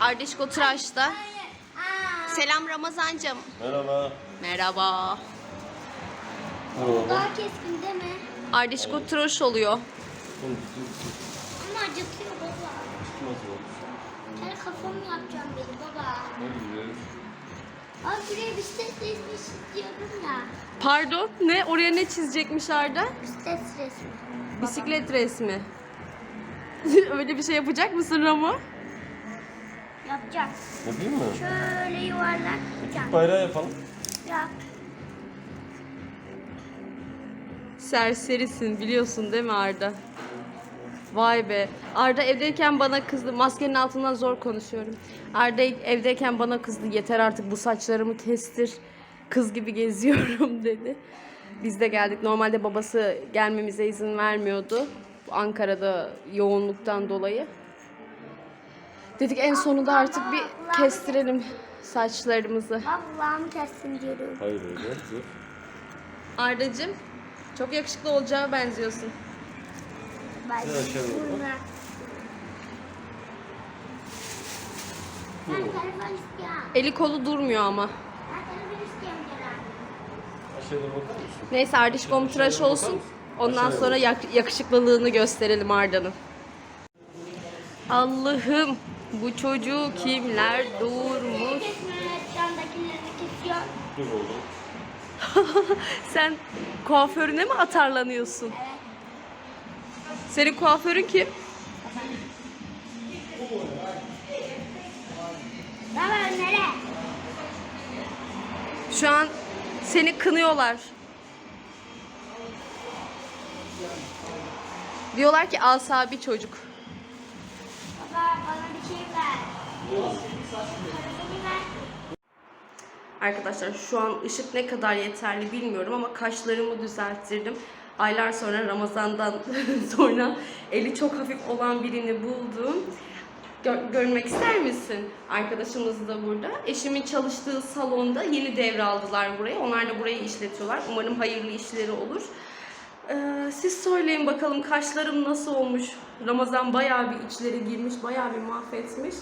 Ardişko tıraşta. Selam Ramazancım. Merhaba. Merhaba. Merhaba. Daha keskin değil mi? Ardişko tıraş oluyor. Ama acıtıyor baba. Ben kafamı yapacağım dedi baba. Abi buraya bisiklet resmi istiyorum ya. Pardon ne? Oraya ne çizecekmiş Arda? Bisiklet resmi. Bisiklet resmi. Öyle bir şey yapacak mısın Ramo? Yapacağım. Yapayım mı? Şöyle yuvarlak yapacağım. Bayrağı yapalım. Yap. Serserisin biliyorsun değil mi Arda? Vay be. Arda evdeyken bana kızdı. Maskenin altından zor konuşuyorum. Arda evdeyken bana kızdı. Yeter artık bu saçlarımı kestir. Kız gibi geziyorum dedi. Biz de geldik. Normalde babası gelmemize izin vermiyordu. Ankara'da yoğunluktan dolayı. Dedik en sonunda artık bir kestirelim saçlarımızı. Allah'ım kessin diyorum. Hayır öyle. Dur. Ardacığım çok yakışıklı olacağı benziyorsun. Ben Biraz aşağı doğru. Burnuna. Ben telefon istiyorum. Eli kolu durmuyor ama. Ben telefon istiyorum Ceren. Aşağıya doğru bakar mısın? Neyse Ardişkom tıraş olsun. Ondan sonra yak- yakışıklılığını gösterelim Arda'nın. Allah'ım bu çocuğu kimler doğurmuş? Sen kuaförüne mi atarlanıyorsun? Evet. Senin kuaförün kim? Baba nereye? Şu an seni kınıyorlar. Diyorlar ki asabi çocuk. Arkadaşlar şu an ışık ne kadar yeterli bilmiyorum ama kaşlarımı düzelttirdim. Aylar sonra Ramazan'dan sonra eli çok hafif olan birini buldum. Gö- görmek ister misin? Arkadaşımız da burada. Eşimin çalıştığı salonda yeni devraldılar burayı. Onlar da burayı işletiyorlar. Umarım hayırlı işleri olur. Ee, siz söyleyin bakalım kaşlarım nasıl olmuş? Ramazan bayağı bir içleri girmiş, bayağı bir mahvetmiş.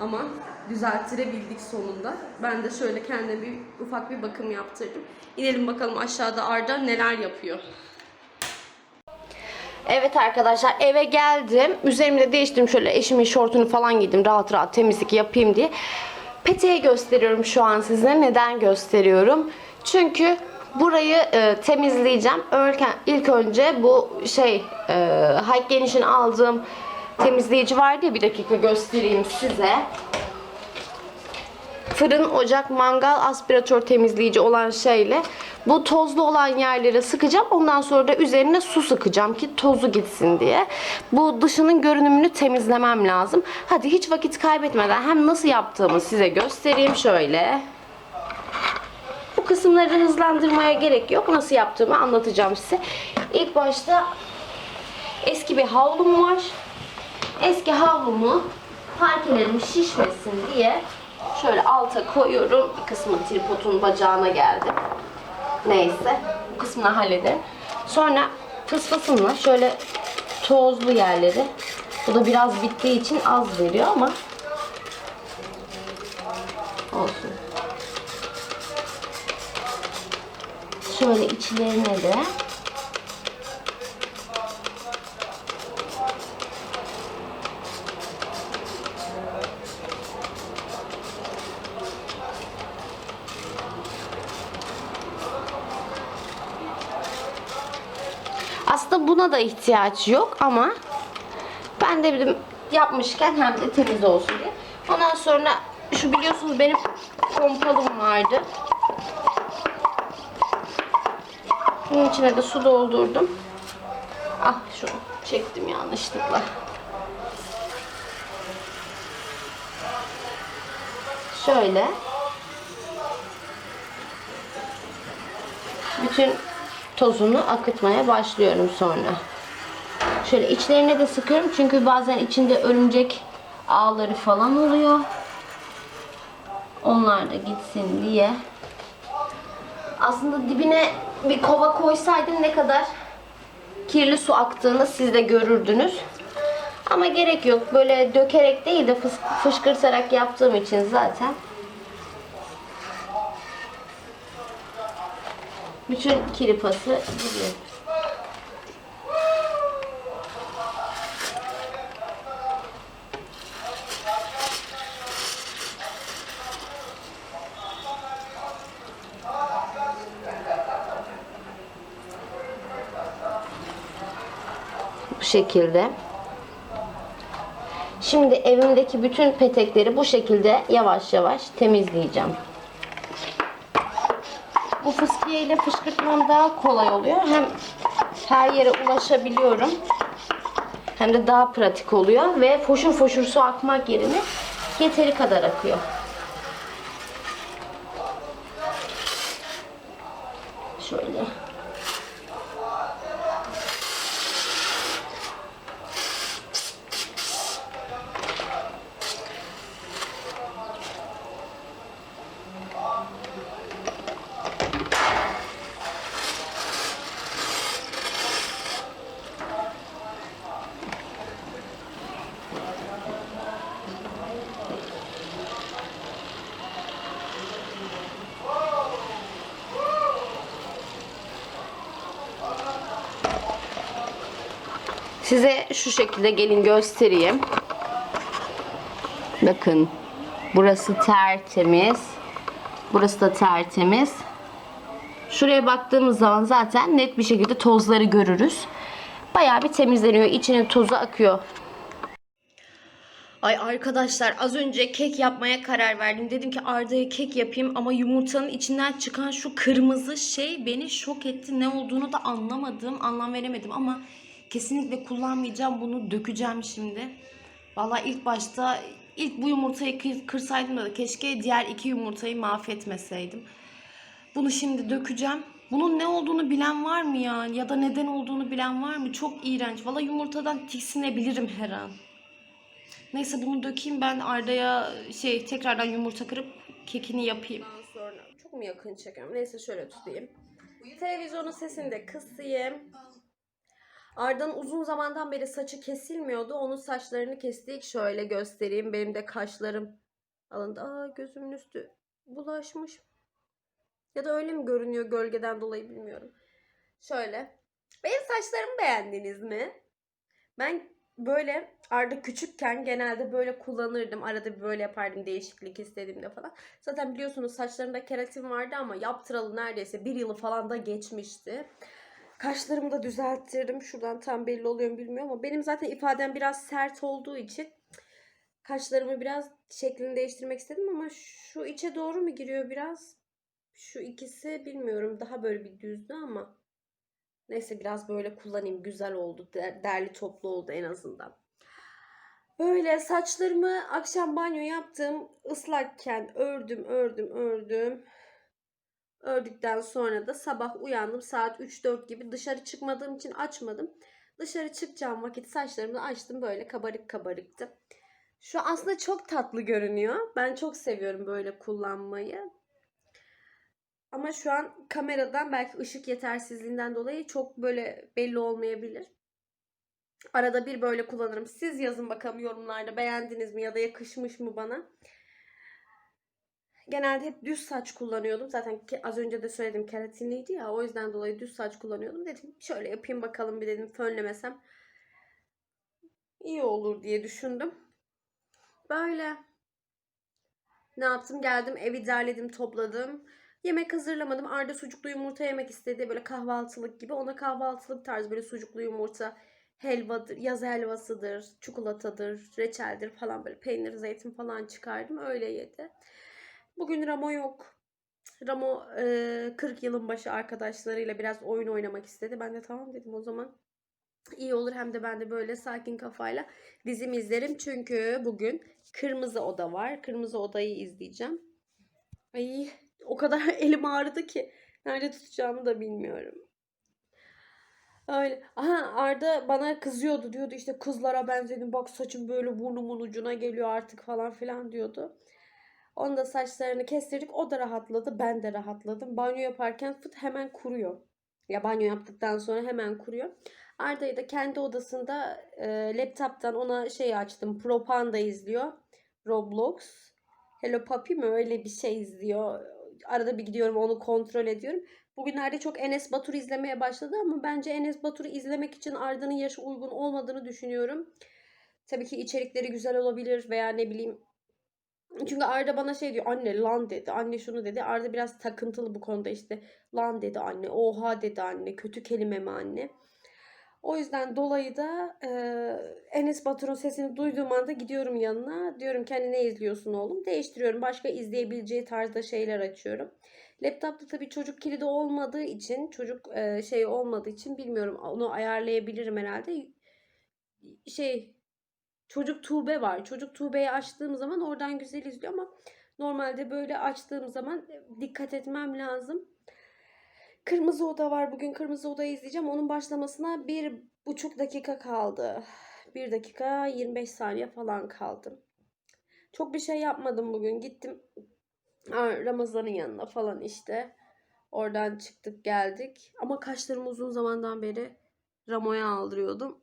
Ama düzelttirebildik sonunda. Ben de şöyle kendime bir ufak bir bakım yaptırdım. İnelim bakalım aşağıda Arda neler yapıyor. Evet arkadaşlar eve geldim. Üzerimde değiştim şöyle eşimin şortunu falan giydim. Rahat rahat temizlik yapayım diye. Peteği gösteriyorum şu an size. Neden gösteriyorum? Çünkü burayı e, temizleyeceğim. Örken, ilk önce bu şey e, Hike Geniş'in aldığım temizleyici vardı ya bir dakika göstereyim size. Fırın, ocak, mangal, aspiratör temizleyici olan şeyle bu tozlu olan yerlere sıkacağım. Ondan sonra da üzerine su sıkacağım ki tozu gitsin diye. Bu dışının görünümünü temizlemem lazım. Hadi hiç vakit kaybetmeden hem nasıl yaptığımı size göstereyim şöyle. Kısımları hızlandırmaya gerek yok. Nasıl yaptığımı anlatacağım size. İlk başta eski bir havlum var. Eski havlumu parkelerim şişmesin diye şöyle alta koyuyorum. Bir kısmı tripodun bacağına geldi. Neyse. Bu kısmını hallederim. Sonra fısfısımla şöyle tozlu yerleri bu da biraz bittiği için az veriyor ama olsun. Şöyle içlerine de Aslında buna da ihtiyaç yok ama ben de dedim yapmışken hem de temiz olsun diye. Ondan sonra şu biliyorsunuz benim pompalım vardı. Bunun içine de su doldurdum. Ah şunu çektim yanlışlıkla. Şöyle. Bütün tozunu akıtmaya başlıyorum sonra. Şöyle içlerine de sıkıyorum çünkü bazen içinde örümcek ağları falan oluyor. Onlar da gitsin diye. Aslında dibine bir kova koysaydım ne kadar kirli su aktığını siz de görürdünüz. Ama gerek yok. Böyle dökerek değil de fıs- fışkırtarak yaptığım için zaten. Bütün kiripası gidiyor. Bu şekilde. Şimdi evimdeki bütün petekleri bu şekilde yavaş yavaş temizleyeceğim. Bu fıskiye ile fışkırtmam daha kolay oluyor. Hem her yere ulaşabiliyorum. Hem de daha pratik oluyor ve foşur foşur su akmak yerine yeteri kadar akıyor. Şöyle. Size şu şekilde gelin göstereyim. Bakın. Burası tertemiz. Burası da tertemiz. Şuraya baktığımız zaman zaten net bir şekilde tozları görürüz. Bayağı bir temizleniyor. İçine tozu akıyor. Ay arkadaşlar az önce kek yapmaya karar verdim. Dedim ki Arda'ya kek yapayım ama yumurtanın içinden çıkan şu kırmızı şey beni şok etti. Ne olduğunu da anlamadım, anlam veremedim ama kesinlikle kullanmayacağım. Bunu dökeceğim şimdi. Vallahi ilk başta ilk bu yumurtayı kır- kırsaydım da keşke diğer iki yumurtayı mahvetmeseydim. Bunu şimdi dökeceğim. Bunun ne olduğunu bilen var mı ya? Ya da neden olduğunu bilen var mı? Çok iğrenç. Valla yumurtadan tiksinebilirim her an. Neyse bunu dökeyim ben Arda'ya şey tekrardan yumurta kırıp kekini yapayım. Sonra çok mu yakın çekiyorum? Neyse şöyle tutayım. Televizyonun sesini de kısayım. Arda'nın uzun zamandan beri saçı kesilmiyordu. Onun saçlarını kestik. Şöyle göstereyim. Benim de kaşlarım alındı. Aa gözümün üstü bulaşmış. Ya da öyle mi görünüyor gölgeden dolayı bilmiyorum. Şöyle. Benim saçlarımı beğendiniz mi? Ben böyle Arda küçükken genelde böyle kullanırdım. Arada bir böyle yapardım değişiklik istediğimde falan. Zaten biliyorsunuz saçlarımda keratin vardı ama yaptıralı neredeyse bir yılı falan da geçmişti. Kaşlarımı da düzelttirdim. Şuradan tam belli oluyor mu bilmiyorum ama benim zaten ifadem biraz sert olduğu için kaşlarımı biraz şeklini değiştirmek istedim ama şu içe doğru mu giriyor biraz? Şu ikisi bilmiyorum daha böyle bir düzdü ama neyse biraz böyle kullanayım güzel oldu der- derli toplu oldu en azından. Böyle saçlarımı akşam banyo yaptım ıslakken ördüm ördüm ördüm. Ördükten sonra da sabah uyandım saat 3-4 gibi dışarı çıkmadığım için açmadım. Dışarı çıkacağım vakit saçlarımı açtım böyle kabarık kabarıktı. Şu aslında çok tatlı görünüyor. Ben çok seviyorum böyle kullanmayı. Ama şu an kameradan belki ışık yetersizliğinden dolayı çok böyle belli olmayabilir. Arada bir böyle kullanırım. Siz yazın bakalım yorumlarda beğendiniz mi ya da yakışmış mı bana. Genelde hep düz saç kullanıyordum. Zaten ke- az önce de söyledim keratinliydi ya. O yüzden dolayı düz saç kullanıyordum. Dedim şöyle yapayım bakalım bir dedim fönlemesem. iyi olur diye düşündüm. Böyle. Ne yaptım? Geldim evi derledim topladım. Yemek hazırlamadım. Arda sucuklu yumurta yemek istedi. Böyle kahvaltılık gibi. Ona kahvaltılık tarz böyle sucuklu yumurta helvadır, yaz helvasıdır, çikolatadır, reçeldir falan böyle peynir, zeytin falan çıkardım. Öyle yedi. Bugün Ramo yok. Ramo e, 40 yılın başı arkadaşlarıyla biraz oyun oynamak istedi. Ben de tamam dedim o zaman. İyi olur hem de ben de böyle sakin kafayla dizimi izlerim. Çünkü bugün Kırmızı Oda var. Kırmızı Oda'yı izleyeceğim. Ay o kadar elim ağrıdı ki nerede tutacağımı da bilmiyorum. Öyle. Aha Arda bana kızıyordu diyordu işte kızlara benzedim bak saçım böyle burnumun ucuna geliyor artık falan filan diyordu. Onu da saçlarını kestirdik o da rahatladı ben de rahatladım. Banyo yaparken fıt hemen kuruyor. Ya banyo yaptıktan sonra hemen kuruyor. Arda'yı da kendi odasında e, laptop'tan ona şey açtım. Propanda izliyor. Roblox. Hello Papi mi öyle bir şey izliyor. Arada bir gidiyorum onu kontrol ediyorum. Bugünlerde çok Enes Batur izlemeye başladı ama bence Enes Batur'u izlemek için Arda'nın yaşı uygun olmadığını düşünüyorum. Tabii ki içerikleri güzel olabilir veya ne bileyim. Çünkü Arda bana şey diyor anne lan dedi anne şunu dedi. Arda biraz takıntılı bu konuda işte lan dedi anne oha dedi anne kötü kelime mi anne. O yüzden dolayı da e, Enes Batur'un sesini duyduğum anda gidiyorum yanına. Diyorum ki ne izliyorsun oğlum? Değiştiriyorum. Başka izleyebileceği tarzda şeyler açıyorum. Laptopta tabii çocuk kilidi olmadığı için, çocuk e, şey olmadığı için bilmiyorum. Onu ayarlayabilirim herhalde. Şey çocuk Tuğbe var. Çocuk Tuğbe'yi açtığım zaman oradan güzel izliyor ama normalde böyle açtığım zaman dikkat etmem lazım. Kırmızı Oda var. Bugün Kırmızı Oda'yı izleyeceğim. Onun başlamasına bir buçuk dakika kaldı. Bir dakika 25 saniye falan kaldı. Çok bir şey yapmadım bugün. Gittim Ramazan'ın yanına falan işte. Oradan çıktık geldik. Ama kaşlarımı uzun zamandan beri Ramo'ya aldırıyordum.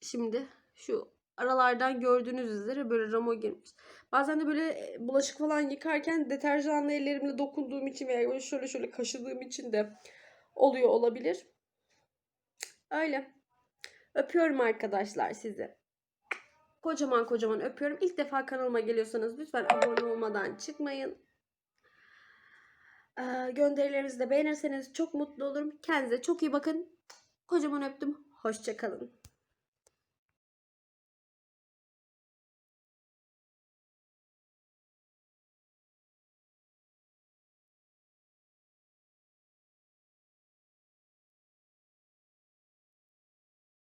Şimdi şu aralardan gördüğünüz üzere böyle Ramo girmiş. Bazen de böyle e, bulaşık falan yıkarken deterjanla ellerimle dokunduğum için veya böyle şöyle şöyle kaşıdığım için de oluyor olabilir. Öyle. Öpüyorum arkadaşlar sizi. Kocaman kocaman öpüyorum. İlk defa kanalıma geliyorsanız lütfen abone olmadan çıkmayın. Ee, gönderilerinizi de beğenirseniz çok mutlu olurum. Kendinize çok iyi bakın. Kocaman öptüm. Hoşçakalın.